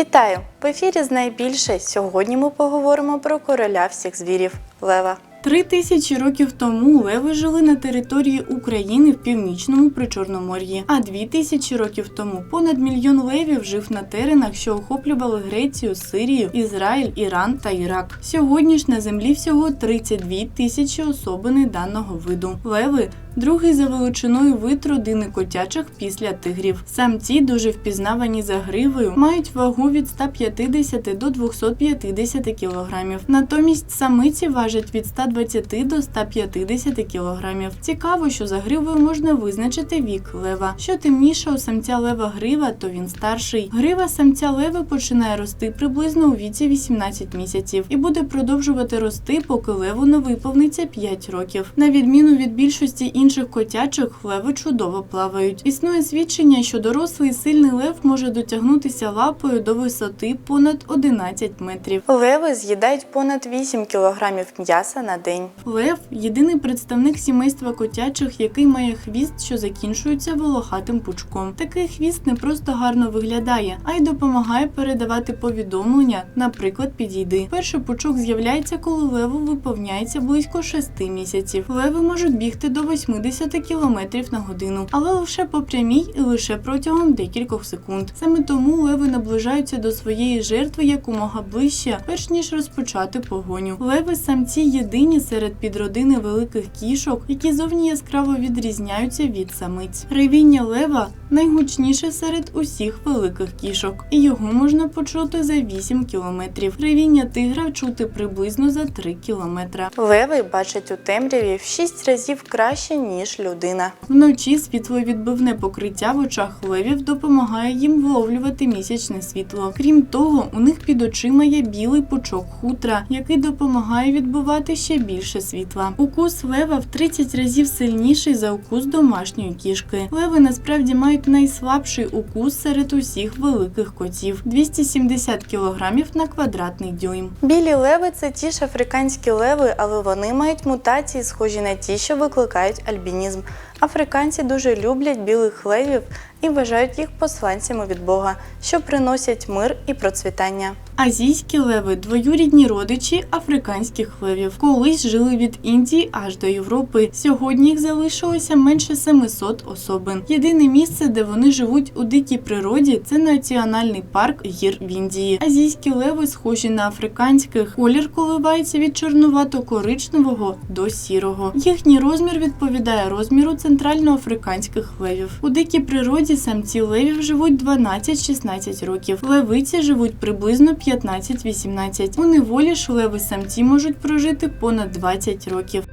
Вітаю! В ефірі знай більше. Сьогодні ми поговоримо про короля всіх звірів Лева. Три тисячі років тому леви жили на території України в північному причорномор'ї, а дві тисячі років тому понад мільйон левів жив на теренах, що охоплювали Грецію, Сирію, Ізраїль, Іран та Ірак. Сьогодні ж на землі всього 32 тисячі особини даного виду. Леви другий за величиною вид родини котячих після тигрів. Самці дуже впізнавані за гривою, мають вагу від 150 до 250 кілограмів. Натомість самиці важать від 120 до 150 кілограмів. Цікаво, що за гривою можна визначити вік лева. Що темніша у самця лева грива, то він старший. Грива самця лева починає рости приблизно у віці 18 місяців і буде продовжувати рости, поки леву не виповниться 5 років. На відміну від більшості інших котячих, леви чудово плавають. Існує свідчення, що дорослий сильний лев може дотягнутися лапою до висоти понад 11 метрів. Леви з'їдають понад 8 кілограмів м'яса на день. Лев єдиний представник сімейства котячих, який має хвіст, що закінчується волохатим пучком. Такий хвіст не просто гарно виглядає, а й допомагає передавати повідомлення, наприклад, підійди. Перший пучок з'являється, коли леву виповняється близько 6 місяців. Леви можуть бігти до 80 км на годину, але лише по прямій і лише протягом декількох секунд. Саме тому леви наближаються до своєї жертви якомога ближче, перш ніж розпочати погоню. Леви самці єдині серед підродини великих кішок, які зовні яскраво відрізняються від самиць. Ревіння лева найгучніше серед усіх великих кішок, і його можна почути за 8 кілометрів. Ревіння тигра чути приблизно за 3 кілометра. Леви бачать у темряві в 6 разів краще, ніж людина. Вночі світловідбивне покриття в очах левів допомагає їм вловлювати місячне світло. Крім того, у них під очима є білий пучок хутра, який допомагає відбивати ще більше світла. Укус лева в 30 разів сильніший за укус домашньої кішки. Леви насправді мають найслабший укус серед усіх великих котів 270 кг на квадратний дюйм. Білі леви це ті ж африканські леви, але вони мають мутації, схожі на ті, що викликають альбінізм. Африканці дуже люблять білих левів і вважають їх посланцями від Бога, що приносять мир і процвітання. Азійські леви двоюрідні родичі африканських левів. Колись жили від Індії аж до Європи. Сьогодні їх залишилося менше 700 особин. Єдине місце, де вони живуть у дикій природі, це національний парк гір в Індії. Азійські леви схожі на африканських. Колір коливається від чорнувато-коричневого до сірого. Їхній розмір відповідає розміру центральноафриканських левів. У дикій природі самці левів живуть 12-16 років. Левиці живуть приблизно 15-18. У неволі ж леви самці можуть прожити понад 20 років.